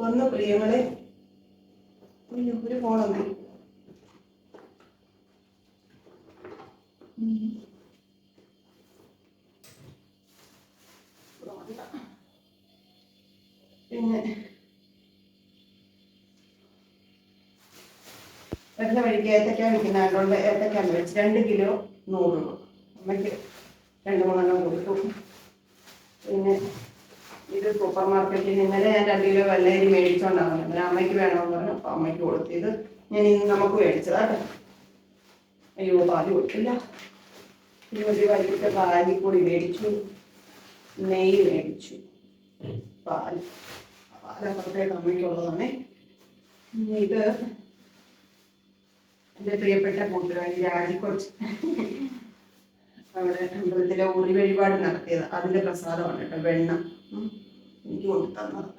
ഒന്ന് പ്രിയങ്ങളെ. ഒരു ഫോണൊന്ന് പിന്നെ വരുന്ന വഴിക്ക് ഏത്തക്ക വിൽക്കുന്ന ആളുണ്ട് ഏത്തക്ക മേടിച്ച് രണ്ട് കിലോ നൂറ് രൂപ. അമ്മയ്ക്ക് രണ്ട് മൂന്നെണ്ണം കൊടുത്തു. പിന്നെ ഇത് സൂപ്പർ മാർക്കറ്റിൽ ഇന്നലെ ഞാൻ രണ്ട് കിലോ വെള്ളരി മേടിച്ചോണ്ടാണ് ഇന്നലെ അമ്മയ്ക്ക് വേണമെന്ന് പറഞ്ഞു. അപ്പൊ അമ്മയ്ക്ക് കൊടുത്തത് ഞാൻ ഇന്ന് നമുക്ക് മേടിച്ചതാട്ടോ അയ്യോ പാതി കൊടുത്തില്ല. ഇനി ഒരു വൈകിട്ട് കൂടി മേടിച്ചു. നെയ്യ് മേടിച്ചു. പാൽ. പാലപ്പുറത്തേക്ക് അമ്മയ്ക്കുള്ളതാണ് ഇത് എന്റെ പ്രിയപ്പെട്ട കൂട്ടുകാരി രാജിക്കൊച്ച് അവിടെ അമ്പലത്തിലെ ഉറി വഴിപാട് നടത്തിയത്. അതിന്റെ പ്രസാദമാണ് കേട്ടോ വെണ്ണ. എനിക്ക് കൊണ്ടു തന്നത്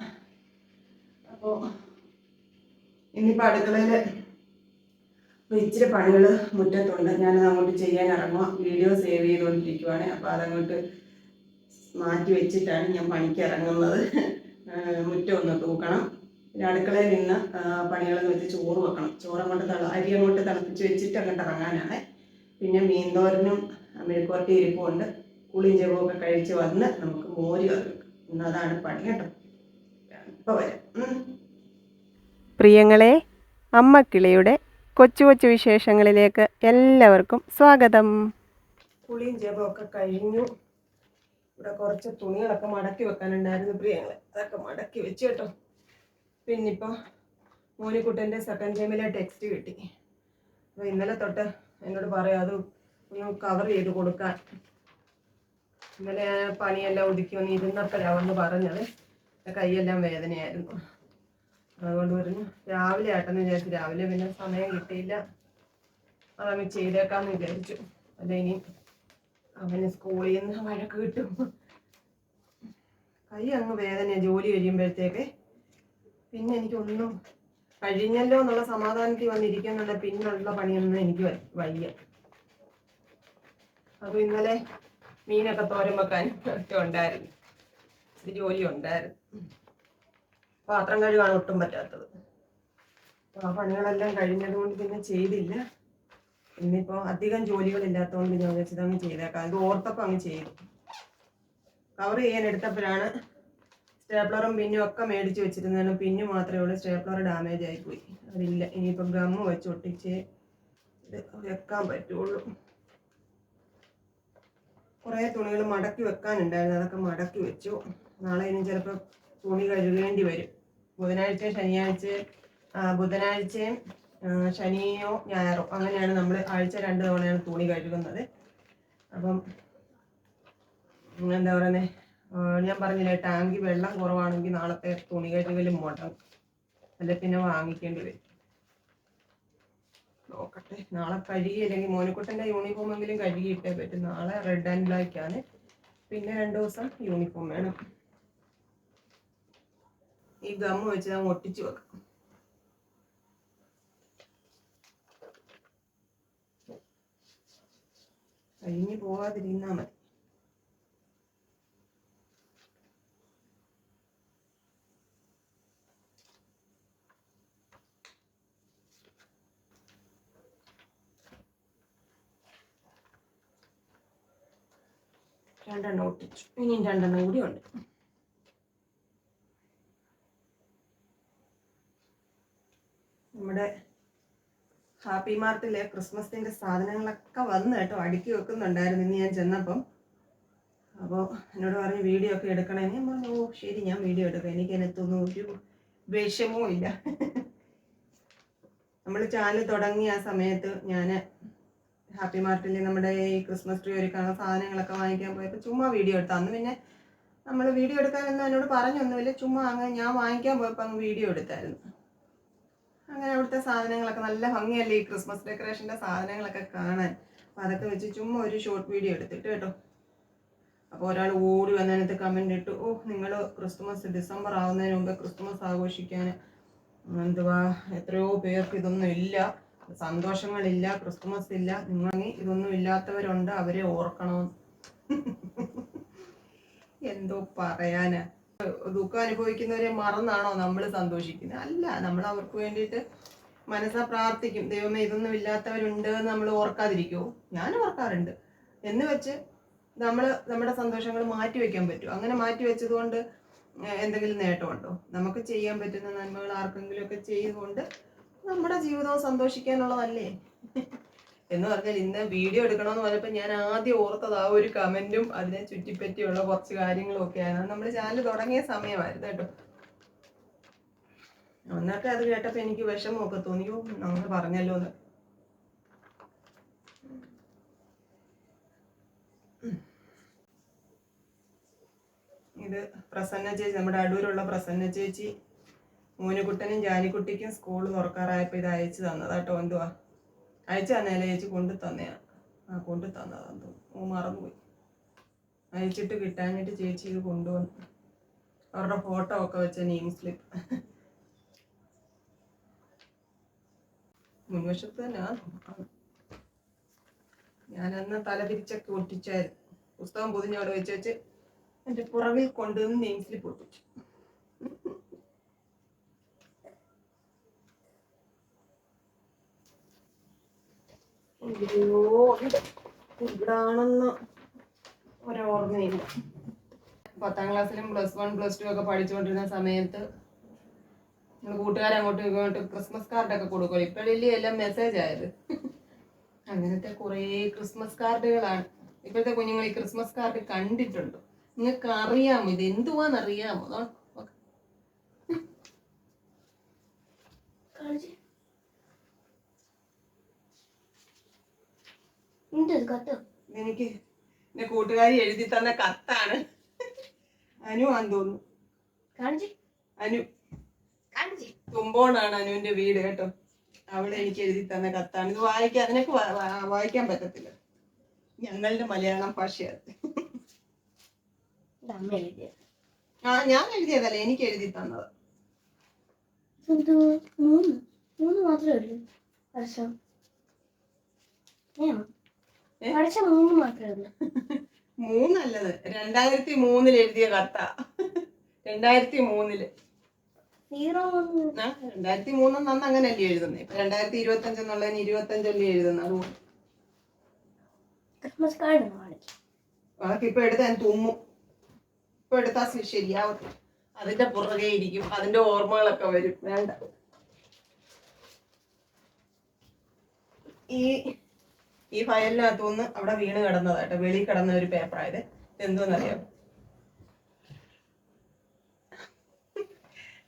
അപ്പോൾ ഇനിയിപ്പോൾ അടുക്കളയിൽ ഇച്ചിരി പണികൾ മുറ്റത്തുണ്ട്. ഞാൻ അങ്ങോട്ട് ചെയ്യാൻ ഇറങ്ങുക വീഡിയോ സേവ് ചെയ്തുകൊണ്ടിരിക്കുവാണ്. അപ്പോൾ അതങ്ങോട്ട് മാറ്റി വെച്ചിട്ടാണ് ഞാൻ പണിക്ക് ഇറങ്ങുന്നത്. മുറ്റം ഒന്ന് തൂക്കണം. പിന്നെ അടുക്കളയിൽ നിന്ന് പണികളെന്ന് വെച്ച് ചോറ് വെക്കണം. ചോറ് അങ്ങോട്ട് തള അരി അങ്ങോട്ട് തിളപ്പിച്ച് വെച്ചിട്ട് അങ്ങോട്ട് ഇറങ്ങാനാണ്. പിന്നെ മീൻതോരനും മെഴുക്കുവരട്ടി ഇരിപ്പുണ്ട്. കുളിയും ജപമൊക്കെ കഴിച്ച് വന്ന് നമുക്ക് മോര് ഇന്ന് അതാണ് പണി കേട്ടോ. ഇപ്പൊ വരാം. അമ്മ പ്രിയങ്ങളെ അമ്മക്കിളിയുടെ കൊച്ചു കൊച്ചു വിശേഷങ്ങളിലേക്ക് എല്ലാവർക്കും സ്വാഗതം. കുളിയും ജപമൊക്കെ കഴിഞ്ഞു. ഇവിടെ കുറച്ച് തുണികളൊക്കെ മടക്കി വെക്കാനുണ്ടായിരുന്നു പ്രിയങ്ങളെ. അതൊക്കെ മടക്കി വെച്ച് കേട്ടോ. പിന്നിപ്പോൾ മോനിക്കുട്ടന്റെ സെക്കൻഡ് ടൈമിലെ ടെക്സ്റ്റ് കിട്ടി. അപ്പോൾ ഇന്നലെ തൊട്ട് എന്നോട് പറയാം അത് ഒന്ന് കവർ ചെയ്ത് കൊടുക്കാൻ. ഇന്നലെ പണിയെല്ലാം ഒതുക്കി വന്ന് ഇരുന്നപ്പോഴാണ് വന്ന് പറഞ്ഞത്. കൈയെല്ലാം വേദനയായിരുന്നു. അതുകൊണ്ട് പറഞ്ഞു രാവിലെ ആട്ടെന്ന് വിചാരിച്ചു രാവിലെ പിന്നെ സമയം കിട്ടിയില്ല. അതങ്ങ് ചെയ്തേക്കാന്ന് വിചാരിച്ചു. അല്ല ഇനി അവന് സ്കൂളിൽ നിന്ന് വഴക്ക് കിട്ടും. കൈ അങ്ങ് വേദന ജോലി കഴിയുമ്പോഴത്തേക്ക്. പിന്നെ എനിക്കൊന്നും കഴിഞ്ഞല്ലോ എന്നുള്ള സമാധാനത്തിൽ വന്നിരിക്കുന്നുള്ള പിന്നുള്ള പണിയൊന്നും എനിക്ക് വയ്യ. അപ്പൊ ഇന്നലെ മീനൊക്കെ തോരൻ വെക്കാൻ ഒക്കെ ഉണ്ടായിരുന്നു. ഒരു ജോലി ഉണ്ടായിരുന്നു. പാത്രം കഴിവാണ് ഒട്ടും പറ്റാത്തത്. അപ്പോൾ ആ പണികളെല്ലാം കഴിഞ്ഞതുകൊണ്ട് പിന്നെ ചെയ്തില്ല. ഇന്നിപ്പോ അധികം ജോലികളില്ലാത്തതുകൊണ്ട് ഞാൻ വെച്ചത് അങ്ങ് ചെയ്തേക്കാം. ഇത് ഓർത്തപ്പം അങ്ങ് ചെയ്തു. കവർ ചെയ്യാൻ എടുത്തപ്പോഴാണ് സ്റ്റേപ്ലറും പിന്നും ഒക്കെ മേടിച്ച് വെച്ചിരുന്നതിനും പിന്നു മാത്രമേ ഉള്ളൂ സ്റ്റേപ്ലർ ഡാമേജ് ആയിപ്പോയി അതില്ല. ഇനിയിപ്പോൾ ഗമ്മ് വെച്ച് ഒട്ടിച്ച് ഇത് വെക്കാൻ പറ്റുള്ളൂ. കുറേ തുണികൾ മടക്കി വെക്കാനുണ്ടായിരുന്നു. അതൊക്കെ മടക്കി വെച്ചു. നാളെ ഇനി ചിലപ്പോൾ തുണി കഴുകേണ്ടി വരും. ബുധനാഴ്ച ശനിയാഴ്ച ബുധനാഴ്ചയും ശനിയോ ഞായറോ അങ്ങനെയാണ് നമ്മൾ ആഴ്ച രണ്ട് തവണയാണ് തുണി കഴുകുന്നത്. അപ്പം എന്താ പറയുന്നത് ഞാൻ പറഞ്ഞില്ലേ ടാങ്കി വെള്ളം കുറവാണെങ്കിൽ നാളത്തെ തുണി കഴുകൽ മുടങ്ങും. അല്ലെ പിന്നെ വാങ്ങിക്കേണ്ടി വരും. നോക്കട്ടെ. നാളെ കഴുകിയില്ലെങ്കിൽ മോനിക്കുട്ടന്റെ യൂണിഫോം എങ്കിലും കഴുകിയിട്ടേ പറ്റും. നാളെ റെഡ് ആൻഡ് ബ്ലാക്ക് ആണ്. പിന്നെ രണ്ട് ദിവസം യൂണിഫോം വേണം. ഈ ഗമ്മ് വെച്ച് ഞാൻ ഒട്ടിച്ചു വെക്കാം. കഴിഞ്ഞു പോവാതിരുന്നാ മതി. രണ്ടെണ്ണം ഒട്ടിച്ചു. ഇനിയും രണ്ടെണ്ണം കൂടി ഉണ്ട്. നമ്മുടെ ഹാപ്പി മാർട്ടിലെ ക്രിസ്മസിന്റെ സാധനങ്ങളൊക്കെ വന്ന് കേട്ടോ അടുക്കി വെക്കുന്നുണ്ടായിരുന്നു ഇന്ന് ഞാൻ ചെന്നപ്പം. അപ്പോൾ എന്നോട് പറഞ്ഞു വീഡിയോ ഒക്കെ എടുക്കണേ. ഞാൻ പറഞ്ഞു ഓ ശരി ഞാൻ വീഡിയോ എടുക്കാം. എനിക്ക് അതിനകത്തൊന്നും ഒരു വിഷമവും ഇല്ല. നമ്മൾ ചാനൽ തുടങ്ങിയ ആ സമയത്ത് ഞാൻ ഹാപ്പി മാർട്ടിൽ നമ്മുടെ ഈ ക്രിസ്മസ് ട്രീ ഒരുക്കാനുള്ള സാധനങ്ങളൊക്കെ വാങ്ങിക്കാൻ പോയപ്പോൾ ചുമ്മാ വീഡിയോ എടുത്തു. അന്ന് പിന്നെ നമ്മൾ വീഡിയോ എടുക്കാനൊന്നും എന്നോട് പറഞ്ഞൊന്നുമില്ല ചുമ്മാ അങ്ങ് ഞാൻ വാങ്ങിക്കാൻ പോയപ്പോൾ അങ്ങ് വീഡിയോ എടുത്തായിരുന്നു. അങ്ങനെ അവിടുത്തെ സാധനങ്ങളൊക്കെ നല്ല ഭംഗിയല്ലേ ഈ ക്രിസ്മസ് ഡെക്കറേഷന്റെ സാധനങ്ങളൊക്കെ കാണാൻ. അപ്പോൾ അതൊക്കെ വെച്ച് ചുമ്മാ ഒരു ഷോർട്ട് വീഡിയോ എടുത്തിട്ട് കേട്ടോ. അപ്പോൾ ഒരാൾ ഓടി വന്നതിനകത്ത് കമന്റ് ഇട്ടു. ഓ നിങ്ങൾ ക്രിസ്മസ് ഡിസംബർ ആവുന്നതിന് മുമ്പേ ക്രിസ്മസ് ആഘോഷിക്കാൻ എന്തുവാ? എത്രയോ പേർക്ക് ഇതൊന്നും ഇല്ല. സന്തോഷങ്ങളില്ല ക്രിസ്തുമസ് ഇല്ല നിങ്ങൾ ഇതൊന്നും ഇല്ലാത്തവരുണ്ട് അവരെ ഓർക്കണം. എന്തോ പറയാന്. ദുഃഖം അനുഭവിക്കുന്നവരെ മറന്നാണോ നമ്മൾ സന്തോഷിക്കുന്നത് അല്ല നമ്മൾ അവർക്ക് വേണ്ടിയിട്ട് മനസ്സാ പ്രാർത്ഥിക്കും. ദൈവമേ ഇതൊന്നും ഇല്ലാത്തവരുണ്ട് എന്ന് നമ്മൾ ഓർക്കാതിരിക്കുമോ ഞാൻ ഓർക്കാറുണ്ട്. എന്ന് വെച്ച് നമ്മൾ നമ്മുടെ സന്തോഷങ്ങൾ മാറ്റി വെക്കാൻ പറ്റും? അങ്ങനെ മാറ്റി വെച്ചതുകൊണ്ട് കൊണ്ട് എന്തെങ്കിലും നേട്ടമുണ്ടോ? നമുക്ക് ചെയ്യാൻ പറ്റുന്ന നന്മകൾ ആർക്കെങ്കിലും ഒക്കെ ചെയ്തുകൊണ്ട് നമ്മുടെ ജീവിതവും സന്തോഷിക്കാനുള്ളതല്ലേ? എന്ന് പറഞ്ഞാൽ ഇന്ന് വീഡിയോ എടുക്കണമെന്ന് പറഞ്ഞപ്പോൾ ഞാൻ ആദ്യം ഓർത്തത് ആ ഒരു കമന്റും അതിനെ ചുറ്റിപ്പറ്റിയുള്ള കുറച്ച് കാര്യങ്ങളും ഒക്കെയാണ്. നമ്മൾ ചാനൽ തുടങ്ങിയ സമയമായിരുന്നു കേട്ടോ. അന്നൊക്കെ അത് കേട്ടപ്പോൾ എനിക്ക് വിഷമമൊക്കെ തോന്നിയോ നമ്മൾ പറഞ്ഞല്ലോ എന്ന്. ഇത് പ്രസന്ന ചേച്ചി നമ്മുടെ അടൂരുള്ള പ്രസന്ന ചേച്ചി. മോനുകുട്ടനും ജാനിക്കുട്ടിക്കും സ്കൂൾ തുറക്കാറായപ്പോൾ ഇത് അയച്ചു തന്നതാട്ടോ എന്തുവാ? അയച്ചു തന്നേലെ ചേച്ചി? കൊണ്ടു തന്നെയാ ആ കൊണ്ടു തന്നതാന്ന് തോന്നുന്നു മറന്നുപോയി. അയച്ചിട്ട് കിട്ടാനായിട്ട് ചേച്ചി ഇത് കൊണ്ടുവന്നു. അവരുടെ ഫോട്ടോ ഒക്കെ വെച്ച നെയിം സ്ലിപ്പ്. മുൻവശത്ത് തന്നെ ഞാനന്ന് തല തിരിച്ചൊക്കെ ഒട്ടിച്ചായിരുന്നു. പുസ്തകം പൊതിഞ്ഞ് അവിടെ വെച്ച് വെച്ച് എന്റെ പുറകിൽ കൊണ്ടുവന്ന് നെയിം സ്ലിപ്പ് ഒട്ടിച്ചു. അയ്യോ ഇത് ഇവിടാണെന്ന് ഒരോർമ്മയില്ല. പത്താം ക്ലാസ്സിലും പ്ലസ് വൺ പ്ലസ് ടു ഒക്കെ പഠിച്ചുകൊണ്ടിരുന്ന സമയത്ത് നമ്മൾ കൂട്ടുകാരെ അങ്ങോട്ടും ഇങ്ങോട്ടും ക്രിസ്മസ് കാർഡൊക്കെ കൊടുക്കും ഇപ്പോഴല്ലേ എല്ലാം മെസ്സേജ് ആയത്. അങ്ങനത്തെ കുറേ ക്രിസ്മസ് കാർഡുകളാണ് ഇപ്പോഴത്തെ കുഞ്ഞുങ്ങൾ ഈ ക്രിസ്മസ് കാർഡ് കണ്ടിട്ടുണ്ട്. നിങ്ങൾക്ക് അറിയാമോ? ഇത് എന്തുവാന്ന് അറിയാമോ ദാ, നോക്ക്. ഉണ്ട് കത്ത് എനിക്ക് എന്റെ കൂട്ടുകാരി എഴുതി തന്ന കത്താണ്. അനു ആന്ന് തോന്നുന്നു. അനു. തുമ്പോണാണ് അനുവിന്റെ വീട് കേട്ടോ. അവിടെ എനിക്ക് എഴുതി തന്ന കത്താണ്. ഇത് വായിക്കാൻ നിനക്ക് വാ- വാ- വായിക്കാൻ പറ്റത്തില്ല. ഞങ്ങളുടെ മലയാളം ഭാഷയാണ്. ആ ഞാൻ എഴുതിയതല്ല? എനിക്ക് എഴുതി തന്നത്. മൂന്ന്. മൂന്ന് മാത്രമേ ഉള്ളൂ. വർഷം. മൂന്ന് മാത്രമേ ഉള്ളൂ. മൂന്നല്ലത്. രണ്ടായിരത്തി മൂന്നിൽ എഴുതിയ കത്ത രണ്ടായിരത്തി മൂന്നിൽ. രണ്ടായിരത്തി മൂന്നെന്ന് അന്ന് അങ്ങനല്ലേ എഴുതുന്നത് ഇപ്പൊ രണ്ടായിരത്തി ഇരുപത്തി അഞ്ചെന്നുള്ളതിന് ഇരുപത്തി അഞ്ചല്ലേ എഴുതുന്നത് അതുകൊണ്ട്. ക്രിസ്മസ് കാർഡ് ഇപ്പൊ തുമ്മും. ഇപ്പൊ എടുത്താ അതിന്റെ പുറകെ ഇരിക്കും. അതിന്റെ ഓർമ്മകളൊക്കെ വരും. വേണ്ട. ഈ ഈ ഫയലിനകത്തുനിന്ന് അവിടെ വീണ് കിടന്നതായിട്ട് വെളി കിടന്ന ഒരു പേപ്പറായത് എന്തോന്നറിയാം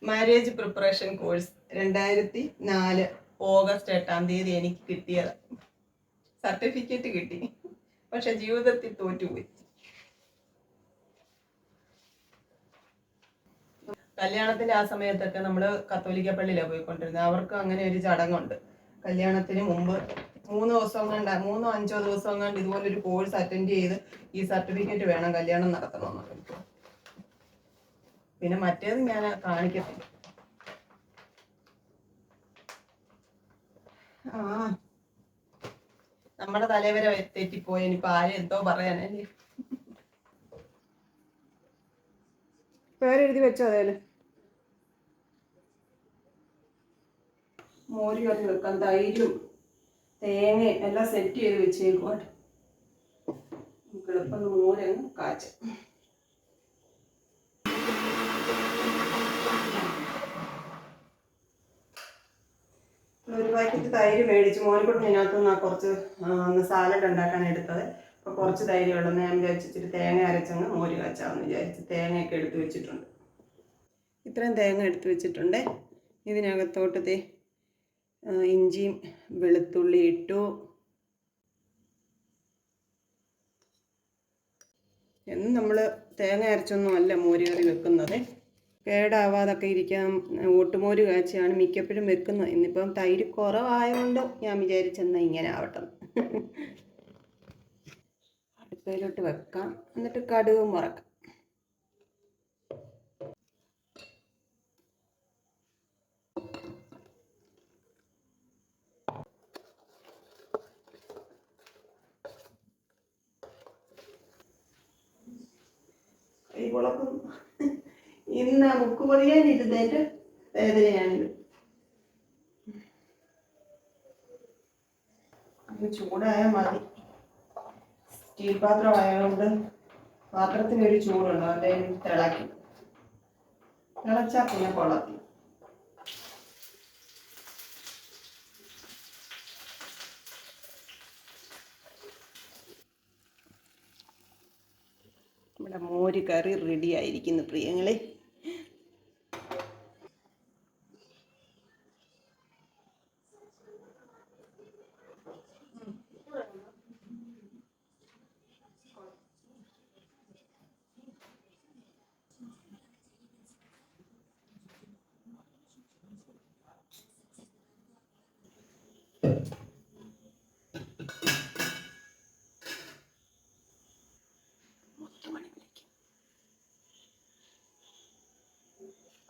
മാരേജ് പ്രിപ്പറേഷൻ കോഴ്സ് രണ്ടായിരത്തി നാല് ഓഗസ്റ്റ് എട്ടാം തീയതി എനിക്ക് കിട്ടിയത്. സർട്ടിഫിക്കറ്റ് കിട്ടി. പക്ഷെ ജീവിതത്തിൽ തോറ്റുപോയി. കല്യാണത്തിന്റെ ആ സമയത്തൊക്കെ നമ്മൾ കത്തോലിക്ക പള്ളിയിലാണ് പോയിക്കൊണ്ടിരുന്നത്. അവർക്ക് അങ്ങനെ ഒരു ചടങ്ങുണ്ട്. കല്യാണത്തിന് മുമ്പ് മൂന്ന് ദിവസം കണ്ട മൂന്നോ അഞ്ചോ ദിവസം കണ്ട് ഇതുപോലെ ഒരു കോഴ്സ് അറ്റൻഡ് ചെയ്ത് ഈ സർട്ടിഫിക്കറ്റ് വേണം കല്യാണം നടത്തണമെന്ന് പിന്നെ മറ്റേത് ഞാൻ കാണിക്കത്തില്ല ആ. നമ്മുടെ തലവരെ തെറ്റിപ്പോയി ഇനിയിപ്പോ ആരും എന്തോ പറയാനല്ലേ? പേരെഴുതി വെച്ചോ അതേൽ. മോരി വെക്കാൻ തൈരും തേങ്ങ എല്ലാം സെറ്റ് ചെയ്ത് വെച്ചേക്കുവാട്ട് നമുക്ക് എളുപ്പം മോരങ്ങ് കാച്ച. ഒരു പാക്കറ്റ് തൈര് മേടിച്ച് മോനിക്കൂട്ട് ഇതിനകത്ത് നിന്ന് കുറച്ച് സാലഡ് ഉണ്ടാക്കാൻ എടുത്തത്. അപ്പോൾ കുറച്ച് തൈര് വെള്ളം ഞാൻ വിചാരിച്ചിട്ട് തേങ്ങ അരച്ചങ്ങ് മോര് കാച്ചാമെന്ന് വിചാരിച്ച് തേങ്ങയൊക്കെ എടുത്ത് വെച്ചിട്ടുണ്ട്. ഇത്രയും തേങ്ങ എടുത്ത് വെച്ചിട്ടുണ്ട്. ഇതിനകത്തോട്ട് ആ, ഇഞ്ചിയും വെളുത്തുള്ളി ഇട്ടു. എന്നും നമ്മൾ തേങ്ങ അരച്ചൊന്നും അല്ല മോര് കറി വെക്കുന്നത്. കേടാവാതൊക്കെ ഇരിക്കാൻ ഓട്ടുമോര് കാച്ചിയാണ് മിക്കപ്പോഴും വെക്കുന്നത്. ഇന്നിപ്പം തൈര് കുറവായതുകൊണ്ട് ഞാൻ വിചാരിച്ചെന്നാൽ ഇങ്ങനെ ആവട്ടെ അടുപ്പയിലോട്ട് വെക്കാം. എന്നിട്ട് കടുകും വറക്കാം കൈ കുളക്കും ഇന്ന് മുക്ക് ഇരുന്നേറ്റ് വേദനയാണിത് ചൂടായാൽ മതി. സ്റ്റീൽ പാത്രം ആയതുകൊണ്ട് പാത്രത്തിന് ഒരു ചൂടുണ്ട് അല്ലെങ്കിൽ തിളക്കി തിളച്ചാൽ പിന്നെ കൊള്ളത്തി നമ്മുടെ മോര് കറി റെഡി ആയിരിക്കുന്നു പ്രിയങ്ങളെ.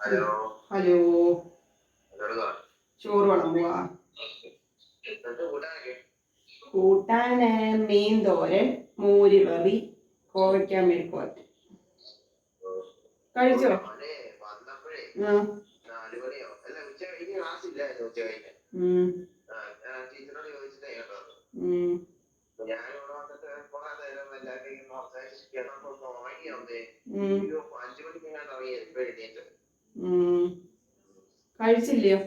ഹലോ. ഹലോ? ചോറ് വളമ്പുവാ? കൂട്ടാന് മീൻ തോരൻ മൂരി വറി കോവയ്ക്ക മെഴുക്കുവരട്ടി. കഴിച്ചോ? വന്നിട്ട് കഴിച്ചില്ലയോ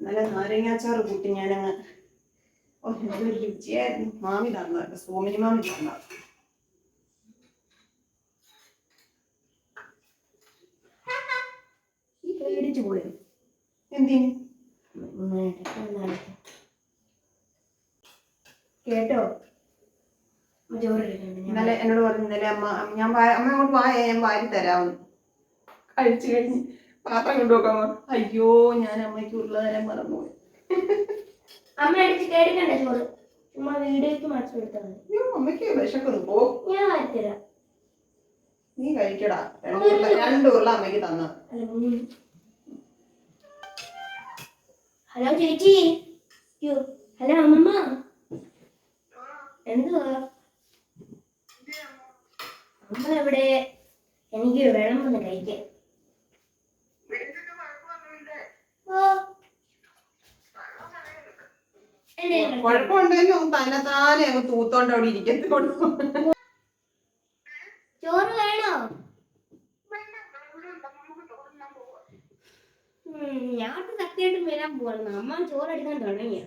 നല്ല നാരങ്ങാച്ചാറ് കൂട്ടി ഞാനങ്ങ് രുചിയായിരുന്നു മാമി തന്നതല്ല സോമിനി മാമി തന്നത് പോയി കേട്ടോ ഇന്നലെ എന്നോട് പറഞ്ഞു ഇന്നലെ അമ്മ ഞാൻ അമ്മ അങ്ങോട്ട് വായ ഞാൻ വാരി തരാമെന്ന്. കഴിച്ചു കഴിഞ്ഞ്. പാത്രം കൊണ്ടുപോക്കാൻ പറഞ്ഞു. അയ്യോ ഞാൻ അമ്മയ്ക്ക് ഉരുള തരാൻ മറന്നുപോയി. അമ്മ അടിച്ച് കേടിക്കണ്ട ചോറ്? ചുമ്മാ വീഡിയോക്ക് മാറ്റി എടുത്താൽ മതി അയ്യോ അമ്മയ്ക്ക് വിശക്കുന്നു. പോ. ഞാൻ വാരിത്തരാം നീ കഴിക്കടാ. രണ്ട് ഉരുള രണ്ട് ഉരുള അമ്മയ്ക്ക് തന്ന. അല്ല മൂന്ന് ഹലോ ചേച്ചി. യ്യോ, ഹലോ അമ്മമ്മ. എന്തുവാ? അമ്മ എവിടെ എനിക്ക് വേണം വന്ന് കഴിക്കാൻ ഓ കുഴപ്പമുണ്ടെങ്കിൽ തന്നെ താനെ അങ്ങ് തൂത്തോണ്ട് അവിടെ ഇരിക്കത്തോളൂ ചോറ് വേണോ? ഞാൻ സത്യമായിട്ടും വരാൻ പോവാണ് അമ്മ ചോറ് എടുക്കാൻ തുടങ്ങിയ.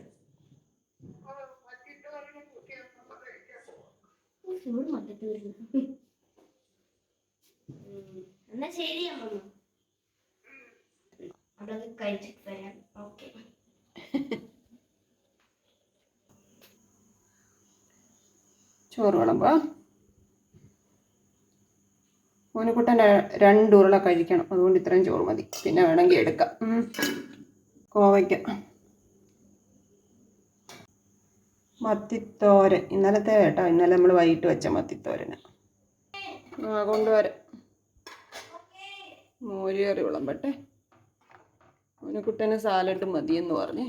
ചൂട് മട്ടത്ത് വരുന്നു. എന്നാ ശരി അമ്മ. അവിടെ കഴിച്ചിട്ട് വരാം. ഓക്കെ. ചോറ് വിളമ്പോ മോനുകുട്ടൻ രണ്ട് ഉരുള കഴിക്കണം. അതുകൊണ്ട് ഇത്രയും ചോറ് മതി. പിന്നെ വേണമെങ്കിൽ എടുക്കാം. കോവയ്ക്ക. മത്തിത്തോരൻ. ഇന്നലത്തെ കേട്ടോ. ഇന്നലെ നമ്മൾ വൈകിട്ട് വെച്ച മത്തിത്തോരന്. കൊണ്ടുവരാം. മോര് വിളമ്പട്ടെ. മോനുകുട്ടന് സാലഡ് മതിയെന്ന് പറഞ്ഞേ.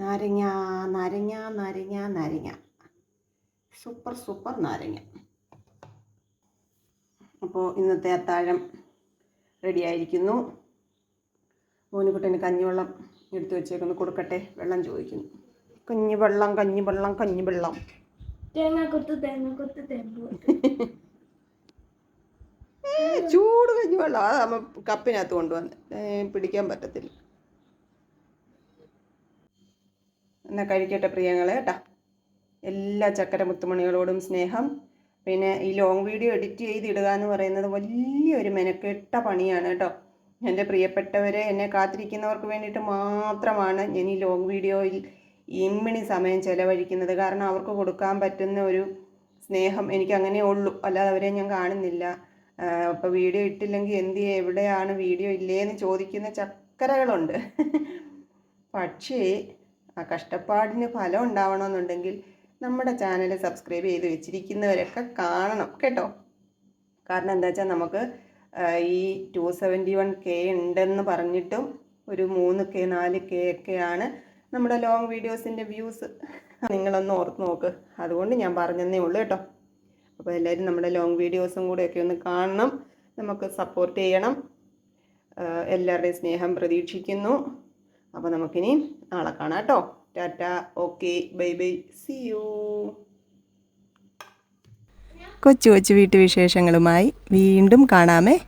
നാരങ്ങ നാരങ്ങ നാരങ്ങ നാരങ്ങ. സൂപ്പർ സൂപ്പർ നാരങ്ങ. അപ്പോൾ ഇന്നത്തെ അത്താഴം റെഡി ആയിരിക്കുന്നു. മോനുകുട്ടന് കഞ്ഞിവെള്ളം എടുത്തു വെച്ചേക്കൊന്ന്. കൊടുക്കട്ടെ വെള്ളം ചോദിക്കുന്നു. കഞ്ഞി വെള്ളം കഞ്ഞി വെള്ളം കഞ്ഞി വെള്ളം തേങ്ങ കൊത്ത് തേങ്ങ കൊത്ത് തേങ്ങ ചൂട് കഞ്ഞി വെള്ളം അത് കപ്പിനകത്ത് കൊണ്ടുവന്ന് പിടിക്കാൻ പറ്റത്തില്ല. എന്നാൽ കഴിക്കട്ടെ പ്രിയങ്ങളെ കേട്ടാ എല്ലാ ചക്കര മുത്തുമണികളോടും സ്നേഹം. പിന്നെ ഈ ലോങ് വീഡിയോ എഡിറ്റ് ചെയ്ത് ഇടുക എന്ന് പറയുന്നത് വലിയൊരു മെനക്കെട്ട പണിയാണ് കേട്ടോ എന്റെ പ്രിയപ്പെട്ടവരെ എന്നെ കാത്തിരിക്കുന്നവർക്ക് വേണ്ടിയിട്ട് മാത്രമാണ് ഞാൻ ഈ ലോങ് വീഡിയോയിൽ ഇമ്മിണി സമയം ചിലവഴിക്കുന്നത്. കാരണം അവർക്ക് കൊടുക്കാൻ പറ്റുന്ന ഒരു സ്നേഹം എനിക്ക് അങ്ങനെ ഉള്ളൂ. അല്ലാതെ അവരെ ഞാൻ കാണുന്നില്ല. അപ്പോൾ വീഡിയോ ഇട്ടില്ലെങ്കിൽ എന്ത് എവിടെയാണ് വീഡിയോ ഇല്ലേന്ന് ചോദിക്കുന്ന ചക്കരകളുണ്ട്. പക്ഷേ ആ കഷ്ടപ്പാടിന് ഫലം ഉണ്ടാവണമെന്നുണ്ടെങ്കിൽ നമ്മുടെ ചാനൽ സബ്സ്ക്രൈബ് ചെയ്ത് വെച്ചിരിക്കുന്നവരൊക്കെ കാണണം കേട്ടോ? കാരണം എന്താ വെച്ചാൽ നമുക്ക് ഈ ടു സെവന്റി വൺ കെ ഉണ്ടെന്ന് പറഞ്ഞിട്ടും ഒരു മൂന്ന് കെ നാല് കെ ഒക്കെയാണ് നമ്മുടെ ലോങ് വീഡിയോസിന്റെ വ്യൂസ് നിങ്ങളൊന്ന് ഓർത്ത് നോക്ക്. അതുകൊണ്ട് ഞാൻ പറഞ്ഞതേ ഉള്ളൂ കേട്ടോ. അപ്പോൾ എല്ലാവരും നമ്മുടെ ലോങ് വീഡിയോസും കൂടെയൊക്കെ ഒന്ന് കാണണം. നമുക്ക് സപ്പോർട്ട് ചെയ്യണം. എല്ലാവരുടെയും സ്നേഹം പ്രതീക്ഷിക്കുന്നു. അപ്പോൾ നമുക്കിനി നാളെ കാണാം കേട്ടോ. Tata. Okay. Bye bye. See you കൊച്ചു കൊച്ചു വീട്ടുവിശേഷങ്ങളുമായി വീണ്ടും കാണാമേ.